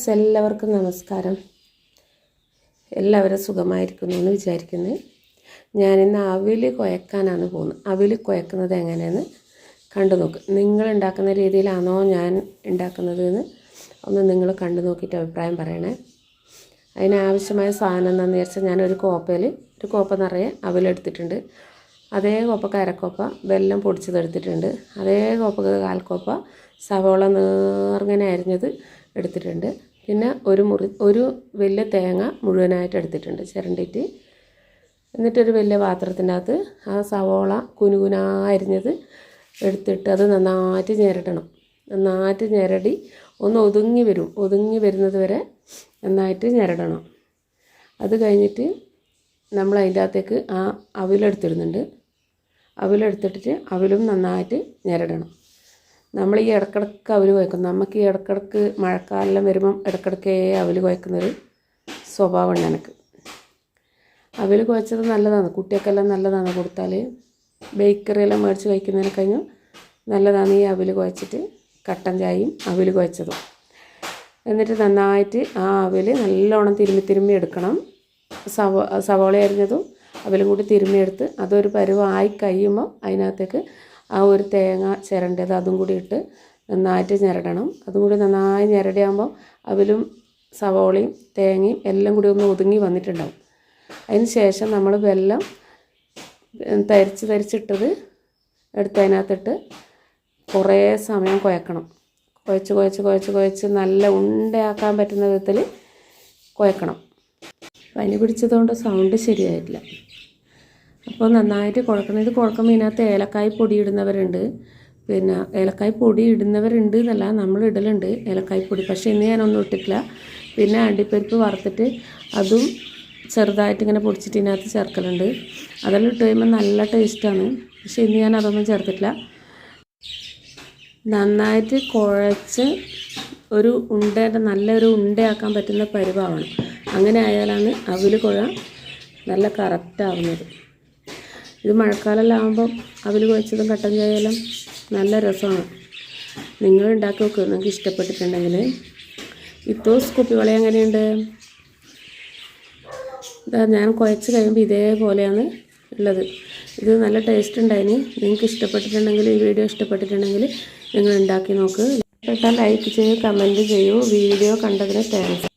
Friends എല്ലാവർക്കും നമസ്കാരം. എല്ലാവരും സുഖമായിരിക്കുന്നു എന്ന് വിചാരിക്കുന്നത് ഞാനിന്ന് അവിൽ കുഴക്കാനാണ് പോകുന്നത്. അവിൽ കുഴക്കുന്നത് എങ്ങനെയെന്ന് കണ്ടു നോക്ക്. നിങ്ങൾ ഉണ്ടാക്കുന്ന രീതിയിലാണോ ഞാൻ ഉണ്ടാക്കുന്നത് എന്ന് ഒന്ന് നിങ്ങൾ കണ്ടു നോക്കിയിട്ട് അഭിപ്രായം പറയണേ. അതിനാവശ്യമായ സാധനം എന്താണെന്ന് വിചാരിച്ചാൽ ഞാനൊരു കോപ്പയിൽ ഒരു കോപ്പ നിറയെ അവിലെടുത്തിട്ടുണ്ട് അതേ കോപ്പ അരക്കോപ്പ വെല്ലം പൊടിച്ചത് എടുത്തിട്ടുണ്ട്. അതേ കോപ്പ കാൽക്കോപ്പ സവോള നേർങ്ങനെ അരിഞ്ഞത് എടുത്തിട്ടുണ്ട്. പിന്നെ ഒരു മുറി ഒരു വലിയ തേങ്ങ മുഴുവനായിട്ട് എടുത്തിട്ടുണ്ട് ചിരണ്ടിയിട്ട്. എന്നിട്ടൊരു വലിയ പാത്രത്തിന്റെ അകത്ത് ആ സവോള കുനുകുനാ അരിഞ്ഞത് എടുത്തിട്ട് അത് നന്നായിട്ട് ഞെരടണം. നന്നായിട്ട് ഞെരടി ഒന്ന് ഒതുങ്ങി വരും. ഒതുങ്ങി വരുന്നത് വരെ നന്നായിട്ട് ഞെരടണം. അത് കഴിഞ്ഞിട്ട് നമ്മൾ അതിന്റെ അകത്തേക്ക് ആ അവിലെടുത്തിടുന്നുണ്ട്. അവിലെടുത്തിട്ടിട്ട് അവിലും നന്നായിട്ട് ഞെരടണം. നമ്മൾ ഈ ഇടക്കിടക്ക് അവൽ കുഴക്കും. നമുക്ക് ഈ ഇടക്കിടക്ക് മഴക്കാലം വരുമ്പം ഇടക്കിടക്കേ അവൽ കുഴക്കുന്നൊരു സ്വഭാവമുണ്ട് എനിക്ക്. അവൽ കുഴച്ചത് നല്ലതാണ്. കുട്ടികൾക്കെല്ലാം നല്ലതാണ് കൊടുത്താൽ ബേക്കറിയെല്ലാം മേടിച്ച് കഴിക്കുന്നതിനെ കഴിഞ്ഞും നല്ലതാണ് ഈ അവൽ കുഴച്ചിട്ട് കട്ടൻ ചായയും അവൽ കുഴച്ചതും. എന്നിട്ട് നന്നായിട്ട് ആ അവൽ നല്ലോണം തിരുമ്മി തിരുമ്മി എടുക്കണം. സവ സവോള അരിഞ്ഞതും അവലും കൂടി തിരുമ്മിയെടുത്ത് അതൊരു പരുവമായി കഴിയുമ്പോൾ അതിനകത്തേക്ക് ആ ഒരു തേങ്ങ ചിരണ്ടത് അതും കൂടി ഇട്ട് നന്നായിട്ട് ഞെരടണം. അതും കൂടി നന്നായി ഞെരടിയാകുമ്പോൾ അവലും സവോളയും തേങ്ങയും എല്ലാം കൂടി ഒന്ന് ഒതുങ്ങി വന്നിട്ടുണ്ടാവും. അതിന് ശേഷം നമ്മൾ വെല്ലം തരിച്ച് തരിച്ചിട്ടത് എടുത്ത് അതിനകത്തിട്ട് കുറേ സമയം കുഴക്കണം. കുഴച്ച് കുഴച്ച് കുഴച്ച് കുഴച്ച് നല്ല ഉണ്ടയാക്കാൻ പറ്റുന്ന വിധത്തിൽ കുഴക്കണം. പനി പിടിച്ചതുകൊണ്ട് സൗണ്ട് ശരിയായിട്ടില്ല. അപ്പോൾ നന്നായിട്ട് കുഴക്കണം. ഇത് കുഴക്കുമ്പോൾ ഇതിനകത്ത് ഏലക്കായ് പൊടി ഇടുന്നവരുണ്ട്. പിന്നെ ഏലക്കായ് പൊടി ഇടുന്നവരുണ്ട് എന്നല്ല നമ്മൾ ഇടലുണ്ട് ഏലക്കായ് പൊടി. പക്ഷേ ഇന്ന് ഞാനൊന്നും ഇട്ടിട്ടില്ല. പിന്നെ അണ്ടിപ്പരിപ്പ് വറുത്തിട്ട് അതും ചെറുതായിട്ട് ഇങ്ങനെ പൊടിച്ചിട്ട് ഇതിനകത്ത് ചേർക്കലുണ്ട്. അതെല്ലാം ഇട്ട് കഴിയുമ്പോൾ നല്ല ടേസ്റ്റാണ് പക്ഷേ ഇന്ന് ഞാൻ അതൊന്നും ചേർത്തിട്ടില്ല. നന്നായിട്ട് കുഴച്ച് ഒരു ഉണ്ടയുടെ നല്ലൊരു ഉണ്ടയാക്കാൻ പറ്റുന്ന പരുവാണ്. അങ്ങനെ ആയാലാണ് അവിൽ കുഴ നല്ല കറക്റ്റ് ആവുന്നത്. ഇത് മഴക്കാലമെല്ലാം ആകുമ്പം അവൽ കുഴച്ചതും കട്ടൻ ചായയെല്ലാം നല്ല രസമാണ്. നിങ്ങൾ ഉണ്ടാക്കി നോക്കുക നിങ്ങൾക്ക് ഇഷ്ടപ്പെട്ടിട്ടുണ്ടെങ്കിൽ. ഇത്തോസ് കുപ്പിവള എങ്ങനെയുണ്ട്? ഇതാ ഞാൻ കുഴച്ച് കഴിയുമ്പോൾ ഇതേപോലെയാണ് ഉള്ളത്. ഇത് നല്ല ടേസ്റ്റ് ഉണ്ടായിന്. നിങ്ങൾക്ക് ഇഷ്ടപ്പെട്ടിട്ടുണ്ടെങ്കിൽ ഈ വീഡിയോ ഇഷ്ടപ്പെട്ടിട്ടുണ്ടെങ്കിൽ നിങ്ങൾ ഉണ്ടാക്കി നോക്ക്. ഇഷ്ടപ്പെട്ടാൽ ലൈക്ക് ചെയ്യൂ കമന്റ് ചെയ്യൂ. വീഡിയോ കണ്ടതിന് താങ്ക്സ്